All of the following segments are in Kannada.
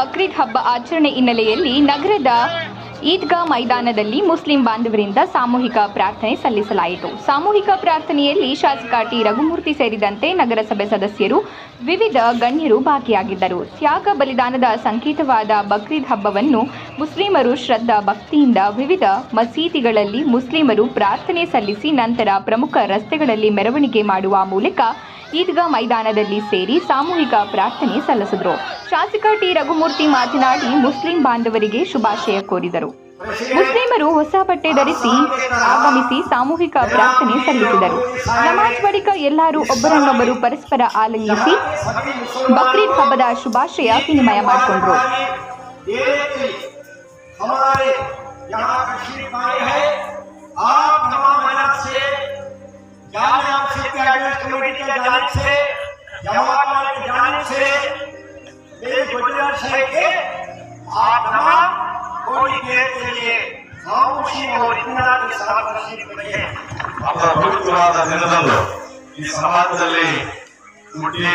ಬಕ್ರೀದ್ ಹಬ್ಬ ಆಚರಣೆ ಹಿನ್ನೆಲೆಯಲ್ಲಿ ನಗರದ ಈದ್ಗಾ ಮೈದಾನದಲ್ಲಿ ಮುಸ್ಲಿಂ ಬಾಂಧವರಿಂದ ಸಾಮೂಹಿಕ ಪ್ರಾರ್ಥನೆ ಸಲ್ಲಿಸಲಾಯಿತು. ಸಾಮೂಹಿಕ ಪ್ರಾರ್ಥನೆಯಲ್ಲಿ ಶಾಸಕ ಟಿ. ರಘುಮೂರ್ತಿ ಸೇರಿದಂತೆ ನಗರಸಭೆ ಸದಸ್ಯರು, ವಿವಿಧ ಗಣ್ಯರು ಭಾಗಿಯಾಗಿದ್ದರು. ತ್ಯಾಗ ಬಲಿದಾನದ ಸಂಕೇತವಾದ ಬಕ್ರೀದ್ ಹಬ್ಬವನ್ನು ಮುಸ್ಲಿಮರು ಶ್ರದ್ಧಾ ಭಕ್ತಿಯಿಂದ ವಿವಿಧ ಮಸೀದಿಗಳಲ್ಲಿ ಮುಸ್ಲಿಮರು ಪ್ರಾರ್ಥನೆ ಸಲ್ಲಿಸಿ ನಂತರ ಪ್ರಮುಖ ರಸ್ತೆಗಳಲ್ಲಿ ಮೆರವಣಿಗೆ ಮಾಡುವ ಮೂಲಕ ಈದ್ಗಾ ಮೈದಾನದಲ್ಲಿ ಸೇರಿ ಸಾಮೂಹಿಕ ಪ್ರಾರ್ಥನೆ ಸಲ್ಲಿಸಿದರು. ಶಾಸಕ ಟಿ ರಘುಮೂರ್ತಿ ಮಾತನಾಡಿ ಮುಸ್ಲಿಂ ಬಾಂಧವರಿಗೆ ಶುಭಾಶಯ ಕೋರಿದರು. ಮುಸ್ಲಿಮರು ಹೊಸ ಬಟ್ಟೆ ಧರಿಸಿ ಆಗಮಿಸಿ ಸಾಮೂಹಿಕ ಪ್ರಾರ್ಥನೆ ಸಲ್ಲಿಸಿದರು. ನಮಾಜ್ ಬಳಿಕ ಎಲ್ಲರೂ ಒಬ್ಬರನ್ನೊಬ್ಬರು ಪರಸ್ಪರ ಆಲಂಗಿಸಿ ಬಕ್ರೀದ್ ಹಬ್ಬದ ಶುಭಾಶಯ ವಿನಿಮಯ ಮಾಡಿಕೊಂಡರು. से जाने आपसे कैबिनेट कमेटी के जाने से जमात वाले की जाने से मेरी गुजरात है कि आप तमाम थोड़ी देर के लिए खामोशी और इतना के साथ तशरीफ रखे ಅವರ ಪವಿತ್ರವಾದ ದಿನದಂದು ಈ ಸಮಾಜದಲ್ಲಿ ಹುಟ್ಟಿ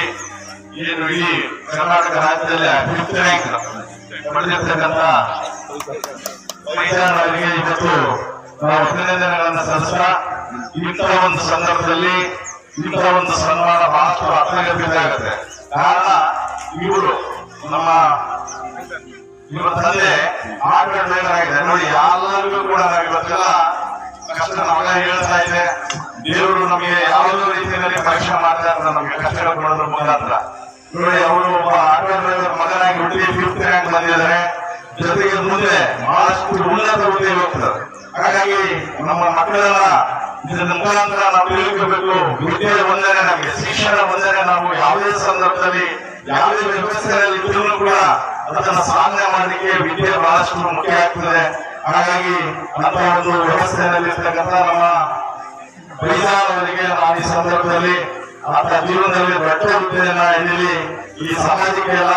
ಏನು ಇಡೀ ಕರ್ನಾಟಕ ರಾಜ್ಯದಲ್ಲಿ ಅಭಿವೃದ್ಧಿ ರ್ಯಾಂಕ್ ಪಡೆದಿರ್ತಕ್ಕಂಥ ಮೈದಾನಗಳಿಗೆ ಇವತ್ತು ನಾವು ಅಭಿನಂದನೆಗಳನ್ನು ಸಲ್ಲಿಸ್ತಾ ಇಂತಹ ಒಂದು ಸಂದರ್ಭದಲ್ಲಿ ಇಂತಹ ಒಂದು ಸನ್ಮಾನ ಬಹಳಷ್ಟು ಅರ್ಥಗರ್ಭಿತ ಕಾರಣ ಇವರು ನಮ್ಮ ಇವರ ತಂದೆ ಆಗಿದೆ. ನೋಡಿ ಎಲ್ಲರಿಗೂ ಕೂಡ ನಾವು ಇವತ್ತೆಲ್ಲ ಕಷ್ಟ ನಮಗೆ ಹೇಳ್ತಾ ಇದೆ ದೇವರು ನಮಗೆ ಯಾವುದೋ ರೀತಿಯಲ್ಲಿ ಪರೀಕ್ಷೆ ಮಾಡ್ತಾ ಇರ್ತಾರೆ ನಮಗೆ ಕಷ್ಟಗಳು ಕೊಡೋದ್ರ ಮುಖಾಂತರ. ನೋಡಿ, ಅವರು ಒಬ್ಬ ಆಟೋ ಮಗನಾಗಿ ಹುಟ್ಟಿ ಫಿಫ್ತ್ ರ್ಯಾಂಕ್ ಬಂದಿದ್ದಾರೆ. ಜೊತೆಗೆ ಮುಂದೆ ಬಹಳಷ್ಟು ಉನ್ನತ ಹುದ್ದೆ ಹೋಗ್ತಾರೆ. ಹಾಗಾಗಿ ನಮ್ಮ ಮಕ್ಕಳೆಲ್ಲ ಇದರ ಮುಖಾಂತರ ನಾವು ತಿಳ್ಕೋಬೇಕು. ವಿದ್ಯೆ ಬಂದರೆ ನಮಗೆ, ಶಿಕ್ಷಣ ಬಂದರೆ ನಾವು ಯಾವುದೇ ಸಂದರ್ಭದಲ್ಲಿ ಯಾವುದೇ ವ್ಯವಸ್ಥೆಗಳಲ್ಲಿ ಇದ್ರೂ ಕೂಡ ಅದನ್ನ ಸಾಧನೆ ಮಾಡಲಿಕ್ಕೆ ವಿದ್ಯೆ ಬಹಳಷ್ಟು ಮುಖ್ಯ ಆಗ್ತದೆ. ಹಾಗಾಗಿ ಅಂತ ಒಂದು ವ್ಯವಸ್ಥೆಯಲ್ಲಿ ಇರ್ತಕ್ಕಂಥ ನಮ್ಮ ಬೈದಾರವರಿಗೆ ನಾನು ಈ ಸಂದರ್ಭದಲ್ಲಿ ಆತ ಜೀವನದಲ್ಲಿ ದೊಡ್ಡ ಹುದ್ದೆಯನ್ನ ಹಿಡಿಲಿ ಈ ಸಮಾಜಕ್ಕೆ ಎಲ್ಲ